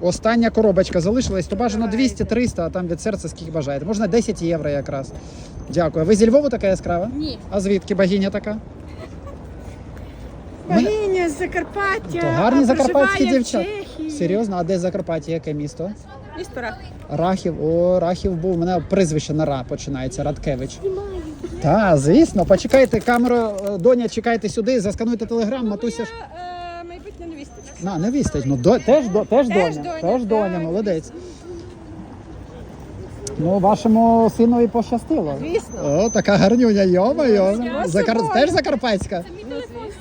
Остання коробочка залишилась, то бажано 200-300, а там від серця скільки бажаєте. Можна 10 євро якраз. Дякую. Ви зі Львова така яскрава? Ні. А звідки богиня така? Богиня з Закарпаття. То гарні закарпатські дівчата. Серйозно, а де Закарпаття? Яке місто? Місто Рах. Рахів. О, Рахів був. У мене прізвище на Ра починається Радкевич. Так, звісно. Почекайте камеру, е, доня, чекайте сюди, заскануйте телеграм, матуся ж. На, не вістить. Ну, до, теж, до, теж, Теж доня. доня, Теж доня, молодець. Ну, вашому синові пощастило. Звісно. О, така гарнюня, йо-моє. Закар... Теж закарпатська.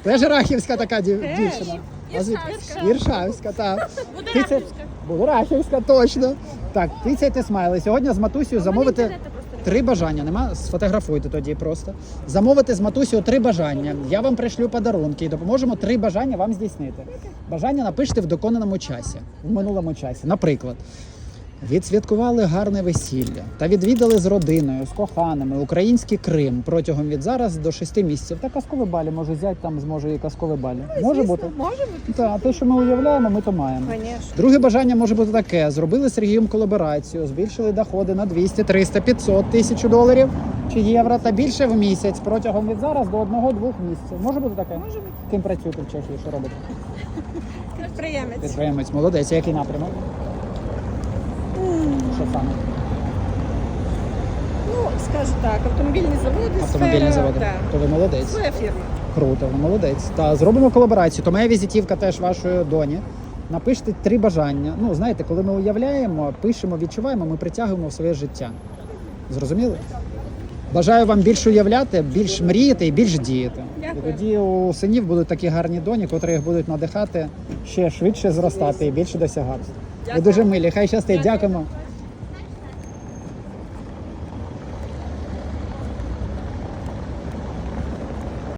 Теж рахівська така дів... Теж. дівчина. А звідки? Іршавська, так. Тиця- Будурахівська, точно. Так, тицяйте смайли. Сьогодні з матусею замовити три бажання. Нема? Сфотографуйте тоді просто. Замовити з матусю три бажання. Я вам пришлю подарунки і допоможемо три бажання вам здійснити. Бажання напишете в доконаному часі, в минулому часі. Наприклад. Відсвяткували гарне весілля та відвідали з родиною, з коханими український Крим протягом від зараз до шести місяців. Та казкові балі може взяти там зможе і казкові балі. Може бути. Може бути. Так, те, що ми уявляємо, ми то маємо. Звісно. Друге бажання може бути таке: зробили з Сергієм колаборацію, збільшили доходи на 200, 300, 500 тисяч доларів чи євро та більше в місяць протягом від зараз до одного-двох місяців. Може бути таке? Може бути. Ким працюєте в Чехії? Що робите? Підприємець. Підприємець, молодець. Який напрямок? Що саме? Ну, скажу так, автомобільні заводи, Автомобільні сфера, заводи. да. То ви молодець. Своя фірма. Круто, молодець. Та зробимо колаборацію. То моя візитівка теж вашої доні. Напишіть три бажання. Ну, знаєте, коли ми уявляємо, пишемо, відчуваємо, ми притягуємо в своє життя. Зрозуміли? Бажаю вам більше уявляти, більш мріяти і більш діяти. Дякую. І тоді у синів будуть такі гарні доні, котрі їх будуть надихати ще швидше зростати і більше досягати. Ви дуже милі. Хай щастить. Дякуємо.